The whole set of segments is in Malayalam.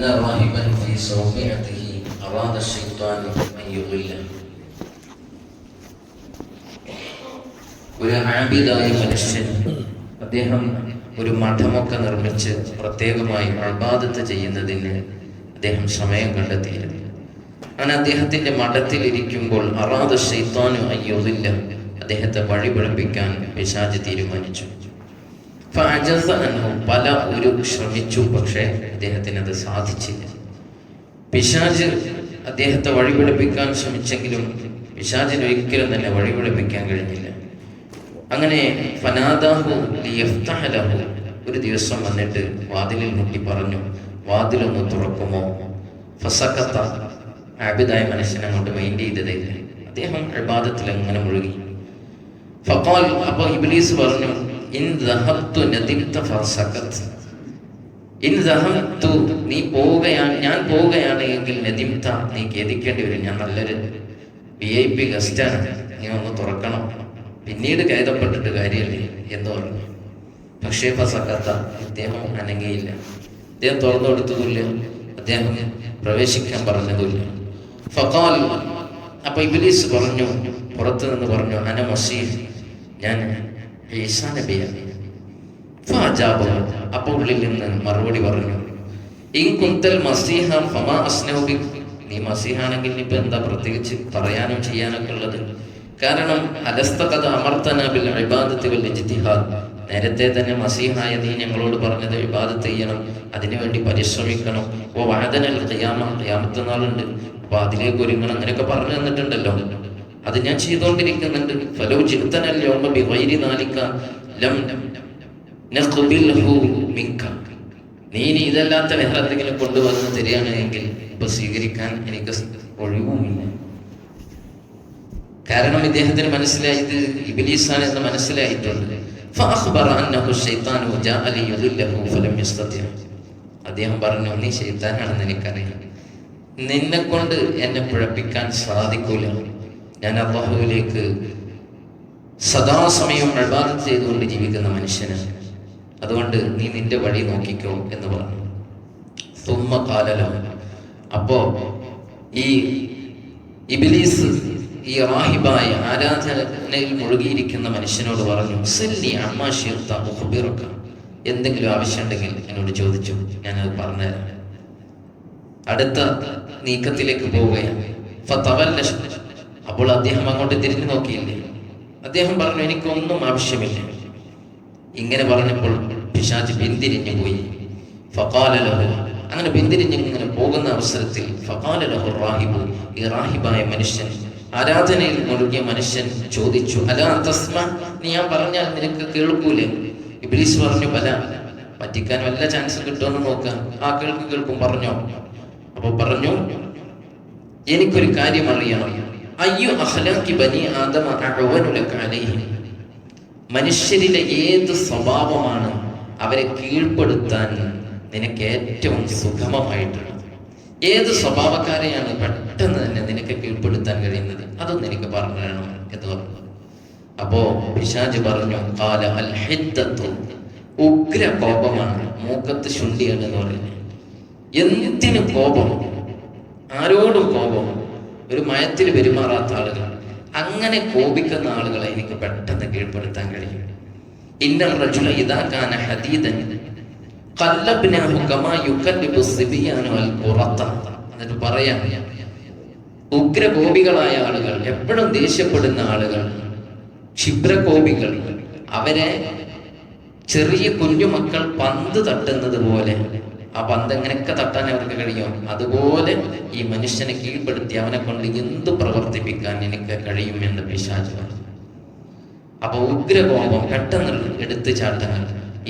أن راهبا في صومعته أراد الشيطان أن يضله ഒരു ആബിദായ മനുഷ്യൻ അദ്ദേഹം ഒരു മഠമൊക്കെ നിർമ്മിച്ച് പ്രത്യേകമായി അൾബാദത്ത് ചെയ്യുന്നതിന് അദ്ദേഹം സമയം കണ്ടെത്തിയിരുന്നു അങ്ങനെ അദ്ദേഹത്തിന്റെ മഠത്തിൽ ഇരിക്കുമ്പോൾ അറാദ ഷെയ്ത്താനു അയ്യോതില്ല അദ്ദേഹത്തെ വഴി പിഴപ്പിക്കാൻ പിശാജ് തീരുമാനിച്ചു ഫഅജസ അൻഹു പല ഒരു ശ്രമിച്ചു പക്ഷേ അദ്ദേഹത്തിന് അത് സാധിച്ചില്ല. പിശാജ് അദ്ദേഹത്തെ വഴിപിടിപ്പിക്കാൻ ശ്രമിച്ചെങ്കിലും പിശാജിന് ഒരിക്കലും തന്നെ വഴിപിടിപ്പിക്കാൻ കഴിഞ്ഞില്ല. അങ്ങനെ ഫനാദാഹു ഒരു ദിവസം വന്നിട്ട് വാതിലിൽ മുട്ടി പറഞ്ഞു വാതിലൊന്ന് തുറക്കുമോ? ഫസക്കത്ത ആബിദായ മനുഷ്യനെ അങ്ങോട്ട് മൈൻഡ് ചെയ്തതേ അദ്ദേഹം അബാദത്തിൽ അങ്ങനെ മുഴുകി. ഫക്കോൽ അപ്പോൾ ഇബിലീസ് പറഞ്ഞു നീ പോവുകയാണ് ഞാൻ പോവുകയാണ് എങ്കിൽ നദിംത നീ ഖേദിക്കേണ്ടി വരും. ഞാൻ നല്ലൊരു വി ഐ പി ഗസ്റ്റാണ് നീ ഒന്ന് തുറക്കണം. പിന്നീട് കരുതപ്പെട്ടിട്ട് കാര്യമില്ലേ. എന്ന് പറഞ്ഞു. പക്ഷേ ഫസക്കത്ത ഇദ്ദേഹം അനങ്ങിയില്ല. അദ്ദേഹം തുറന്നു കൊടുത്തതുമില്ല അദ്ദേഹം പ്രവേശിക്കാൻ പറഞ്ഞതുമില്ല. ഫക്കാൽ അപ്പൊ ഇബിലീസ് പറഞ്ഞു പുറത്തു നിന്ന് പറഞ്ഞു അന മസീഹ് ഞാൻ ഈസാ സനബിയ ഫഅജാബഹു. അപ്പൊ ഉള്ളിൽ നിന്ന് മറുപടി പറഞ്ഞു. ഇൻ കുന്തൽ മസീഹ ഫമാ അസ്നൗബി നീ മസീഹാണെങ്കിൽ ഇപ്പൊ എന്താ പ്രത്യേകിച്ച് പറയാനും ചെയ്യാനൊക്കെ ഉള്ളത്? കാരണം അലസ്തകഥ അമർത്തന ബിൽ അഭിബാധത്തിൽ ഇജ്തിഹാദ്. നേരത്തെ തന്നെ മസീഹായ നീ ഞങ്ങളോട് പറഞ്ഞത് വിവാദം ചെയ്യണം. അതിനുവേണ്ടി പരിശ്രമിക്കണം. ഓ വാദനൽ ഖിയാമ. ഖിയാമത്ത് നാളുണ്ട്. അപ്പൊ അതിലേക്ക് ഒരുങ്ങണം. അങ്ങനെയൊക്കെ പറഞ്ഞു തന്നിട്ടുണ്ടല്ലോ. അത് ഞാൻ ചെയ്തുകൊണ്ടിരിക്കുന്നുണ്ട് ഫലോ ചിത്തനൽ ബി വൈരി നാലിക്ക ലം നീ ഇനി ഇതല്ലാത്ത വേറെ എന്തെങ്കിലും കൊണ്ടുവന്ന് തരികയാണെങ്കിൽ ഇപ്പൊ സ്വീകരിക്കാൻ എനിക്ക് ഒഴിവുമില്ല. കാരണം ഇദ്ദേഹത്തിന് മനസ്സിലായത് ഇബിലീസാണ് എന്ന് മനസ്സിലായിട്ടുണ്ട്. അദ്ദേഹം പറഞ്ഞു നീ ശൈത്താനാണെന്ന് എനിക്കറിയാം നിന്നെ കൊണ്ട് എന്നെ കുഴപ്പിക്കാൻ സാധിക്കൂല. ഞാൻ അള്ളാഹുവിലേക്ക് സദാസമയം അഴിബാദത്ത് ചെയ്തുകൊണ്ട് ജീവിക്കുന്ന മനുഷ്യനാണ് അതുകൊണ്ട് നീ നിന്റെ വഴി നോക്കിക്കോ എന്ന് പറഞ്ഞു. തുമ്മ കാലലോ അപ്പോ ഈ ഇബിലീസ് ഈ റാഹിബായ ആരാധനയിൽ മുഴുകിയിരിക്കുന്ന മനുഷ്യനോട് പറഞ്ഞു സെല്ലി അമ്മാശീർത്ത മുഖബിറക്ക എന്തെങ്കിലും ആവശ്യമുണ്ടെങ്കിൽ എന്നോട് ചോദിച്ചു. ഞാനത് പറഞ്ഞുതരാം. അടുത്ത നീക്കത്തിലേക്ക് പോവുകയാണ്. അപ്പോൾ അദ്ദേഹം അങ്ങോട്ട് തിരിഞ്ഞു നോക്കിയില്ലേ? അദ്ദേഹം പറഞ്ഞു എനിക്കൊന്നും ആവശ്യമില്ല. ഇങ്ങനെ പറഞ്ഞപ്പോൾ പിശാജ് പിന്തിരിഞ്ഞു പോയി. ഫഖാല ലഹു അങ്ങനെ പിന്തിരിഞ്ഞ് ഇങ്ങനെ പോകുന്ന അവസരത്തിൽ ഫഖാല ലഹു റാഹിബു ഈ റാഹിബായ മനുഷ്യൻ ആരാധനയിൽ മുഴുകിയ മനുഷ്യൻ ചോദിച്ചു അല തസ്മ നീ ഞാൻ പറഞ്ഞാൽ നിനക്ക് കേൾക്കൂലേ? ഇബ്ലീസ് പറഞ്ഞു പല പറ്റിക്കാൻ വല്ല ചാൻസ് കിട്ടുമെന്ന് നോക്കാം. ആ കേൾക്കും കേൾക്കും പറഞ്ഞോ. അപ്പൊ പറഞ്ഞു എനിക്കൊരു കാര്യം അറിയണം. അയ്യോ അഹ്ലാക്കി ബനി ആദമ അഅവനുലക അലൈഹിം. മനുഷ്യരിലെ ഏത് സ്വഭാവമാണ് അവരെ കീഴ്പ്പെടുത്താൻ നിനക്ക് ഏറ്റവും സുഗമമായിട്ടുള്ളത്? ഏത് സ്വഭാവക്കാരെയാണ് പെട്ടെന്ന് തന്നെ നിനക്ക് കീഴ്പ്പെടുത്താൻ കഴിയുന്നത്? അതൊന്നും എനിക്ക് പറഞ്ഞു തരണം എന്ന് പറഞ്ഞു. അപ്പോ പിശാജ് പറഞ്ഞു കാല ഉഗ്ര കോപമാണ് മൂക്കത്ത് ശുണ്ടിയാണ് എന്ന് പറയുന്നത് എന്തിനു കോപം? ആരോടും കോപം? ഒരു മയത്തിൽ പെരുമാറാത്ത ആളുകൾ അങ്ങനെ കോപിക്കുന്ന ആളുകളെ എനിക്ക് പെട്ടെന്ന് കീഴ്പ്പെടുത്താൻ കഴിയും. ഹദീദൻ കമാ ഉഗ്രകോപികളായ ആളുകൾ എപ്പോഴും ദേഷ്യപ്പെടുന്ന ആളുകൾ ക്ഷിപ്രകോപികൾ അവരെ ചെറിയ കുഞ്ഞുമക്കൾ പന്ത് തട്ടുന്നത് പോലെ ആ പന്ത് എങ്ങനെയൊക്കെ തട്ടാൻ അവർക്ക് കഴിയും. അതുപോലെ ഈ മനുഷ്യനെ കീഴ്പ്പെടുത്തി അവനെ കൊണ്ട് എന്ത് പ്രവർത്തിപ്പിക്കാൻ എനിക്ക് കഴിയും എന്ന് പിശാച് പറഞ്ഞു. അപ്പൊ ഉഗ്രകോപം പെട്ടെന്ന് എടുത്തു ചാട്ടങ്ങൾ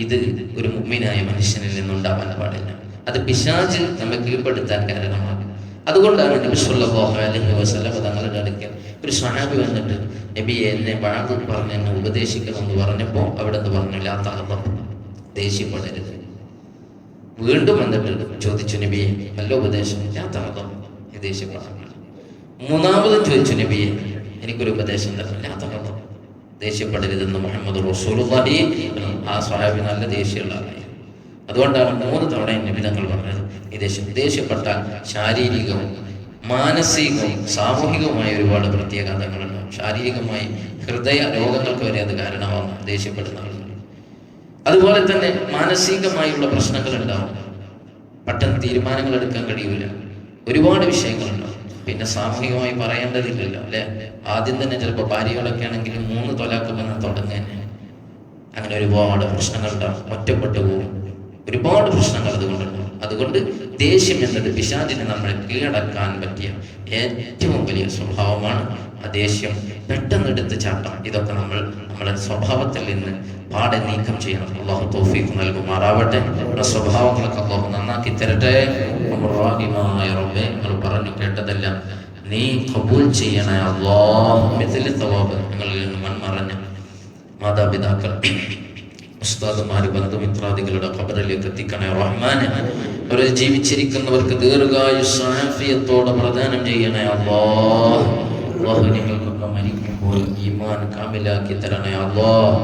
ഇത് ഒരു മുമ്മിനായ മനുഷ്യനിൽ നിന്നുണ്ടാവാൻ പാടില്ല. അത് പിശാജ് നമ്മെ കീഴ്പ്പെടുത്താൻ കാരണമാണ് അതുകൊണ്ടാണ് നബി സല്ലല്ലാഹു അലൈഹി വസല്ലം തങ്ങളുടെ അടുക്കൽ ഒരു സ്വഹാബി വന്നിട്ട് നബി എന്നെ വാഴ് പറഞ്ഞ് എന്നെ ഉപദേശിക്കണമെന്ന് പറഞ്ഞപ്പോൾ അവിടെ നിന്ന് പറഞ്ഞില്ലാത്ത തഹദബ് ദേഷ്യപ്പെടരുത് വീണ്ടും വന്നിട്ട് ചോദിച്ചു നബിയെ നല്ല ഉപദേശം ഞാൻ തന്നു മൂന്നാമത് മൂന്നാമതും ചോദിച്ചു നബിയെ എനിക്കൊരു ഉപദേശം തരണം ഞാൻ തന്നു ദേഷ്യപ്പെടരുതെന്ന് മുഹമ്മദ് റസൂലുള്ളാഹി ആ സ്വഹാബി നല്ല ദേഷ്യമുള്ള ആളായി. അതുകൊണ്ടാണ് മൂന്ന് തവണ നിബിധങ്ങൾ പറഞ്ഞത്. ഈ ദേഷ്യം ദേഷ്യപ്പെട്ടാൽ ശാരീരികവും മാനസികവും സാമൂഹികവുമായ ഒരുപാട് പ്രത്യാഘാതങ്ങളുണ്ടാവും. ശാരീരികമായി ഹൃദയ രോഗങ്ങൾക്ക് വരെ അത് കാരണമാകും. ദേഷ്യപ്പെടുന്ന ആളുകൾ. അതുപോലെ തന്നെ മാനസികമായുള്ള പ്രശ്നങ്ങൾ ഉണ്ടാവും പെട്ടെന്ന് തീരുമാനങ്ങൾ എടുക്കാൻ കഴിയൂല. ഒരുപാട് വിഷയങ്ങളുണ്ടാവും. പിന്നെ സാമൂഹികമായി പറയേണ്ടതില്ലല്ലോ അല്ലെ? ആദ്യം തന്നെ ചിലപ്പോൾ ഭാര്യകളൊക്കെ ആണെങ്കിൽ മൂന്ന് തൊലാക്ക് വന്ന് തുടങ്ങാൻ അങ്ങനെ ഒരുപാട് പ്രശ്നങ്ങൾ ഉണ്ടാവും ഒറ്റപ്പെട്ടു പോകും. ഒരുപാട് പ്രശ്നങ്ങൾ അതുകൊണ്ടുണ്ടാവും. അതുകൊണ്ട് ദേഷ്യം എന്നത് പിശാചിനെ നമ്മൾ കീഴടക്കാൻ പറ്റിയ ഏറ്റവും വലിയ സ്വഭാവമാണ് ആ ദേഷ്യം. പെട്ടെന്നെടുത്ത് ചാട്ടം. ഇതൊക്കെ നമ്മൾ നമ്മുടെ സ്വഭാവത്തിൽ നിന്ന് പാടെ നീക്കം ചെയ്യണം അള്ളാഹു തോഫീക്ക് നൽകുമാറാവട്ടെ. നമ്മുടെ സ്വഭാവങ്ങളൊക്കെ അള്ളാഹു നന്നാക്കി തരട്ടെ. റബ്ബേ നിങ്ങൾ പറഞ്ഞു കേട്ടതെല്ലാം നീ കബൂൽ ചെയ്യണേ അള്ളാഹു മിഥിലി തവാബ് നിങ്ങളിൽ നിന്ന് മൺമറഞ്ഞ മാതാപിതാക്കൾ. ഉസ്താദുമാര് ബന്ധുമിത്രാദികളുടെ ഖബറിലേക്ക് എത്തിക്കണേ റഹ്മാനെ അവരെ ജീവിച്ചിരിക്കുന്നവർക്ക് ദീർഘായുസാഫിയത്തോടെ പ്രദാനം ചെയ്യണേ. അള്ളാഹ് അള്ളാഹു നിങ്ങൾക്കൊക്കെ മരിക്കുമ്പോൾ ഈമാൻ കാമിലാക്കി തരണേ. അള്ളാഹ്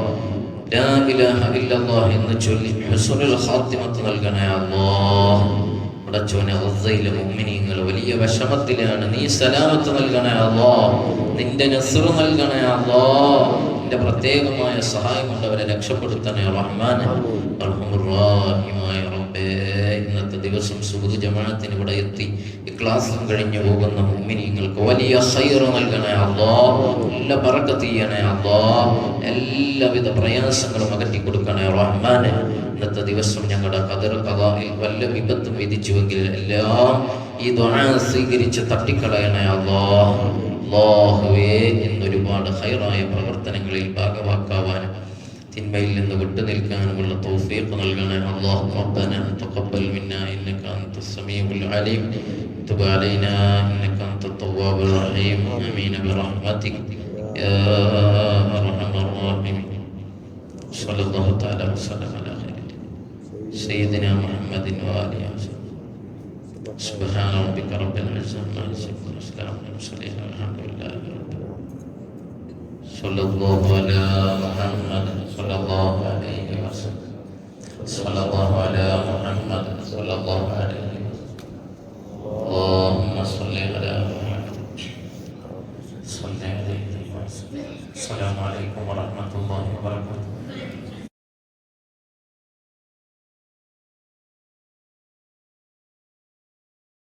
ലാ ഇലാഹ ഇല്ലല്ലാഹ് എന്ന് ചൊല്ലി ഹുസ്നുൽ ഖാത്തിമത്ത് നൽകണേ. അല്ലാഹ് പടച്ചോനെ ഗസയിലെ മുഅ്മിനീങ്ങൾ വലിയ വിഷമത്തിലാണ് നീ സലാമത്ത് നൽകണേ. അല്ലാ നിന്റെ നസ്ർ നൽകണേ. അല്ലാ നിന്റെ പ്രത്യേകമായ സഹായം കൊണ്ട് അവരെ രക്ഷപ്പെടുത്തണേ. റഹ്മാൻ റഹ്മുറാഹിമായ റബ്ബേ. ഇന്നത്തെ ദിവസം സുബുദ് ജമാഅത്തിന് ഇവിടെ എത്തി. ക്ലാസ്സും കഴിഞ്ഞു പോകുന്ന മുഅ്മിനീങ്ങൾക്ക് വലിയ സൈറ് നൽകണേ അള്ളാ. നല്ല പറക്കത്തിയണേ ചെയ്യണേ അല്ലാ എല്ലാവിധ പ്രയാസങ്ങളും അകറ്റി കൊടുക്കണേ റഹ്മാനെ. ഇന്നത്തെ ദിവസം ഞങ്ങളുടെ കതിർ കഥായിൽ വല്ല വിപത്തും വിധിച്ചുവെങ്കിൽ എല്ലാം ഈ ദ്വാന സ്വീകരിച്ച് തട്ടിക്കളയണേ അള്ളാഹുവേ എന്നൊരുപാട് ഹൈറായ പ്രവർത്തനങ്ങളിൽ ഭാഗവാക്കാവാനും തിന്മയിൽ നിന്ന് വിട്ടുനിൽക്കാനുമുള്ള തൗഫീഖ് നൽകണേ അള്ളാഹു റബ്ബന തഖബ്ബൽ മിന്നാ ഇന്നക അൻത സമീഉൽ അലീം. തുബ് അലൈനാ ഇന്നക അൻത തവ്വാബുർ റഹീം. ആമീൻ ബിറഹ്മതിക യാ അർഹമർ റഹീം സല്ലല്ലാഹു തആല വസല്ലം. سيدنا محمد وآله وسلم. سبحان ربك رب العزة عما يصفون وسلام على المرسلين والحمد لله رب العالمين. صلى الله على محمد صلى الله عليه وسلم. صلى الله على محمد صلى الله عليه وسلم. اللهم صل على محمد. صل عليه وسلم. السلام عليكم ورحمة الله وبركاته.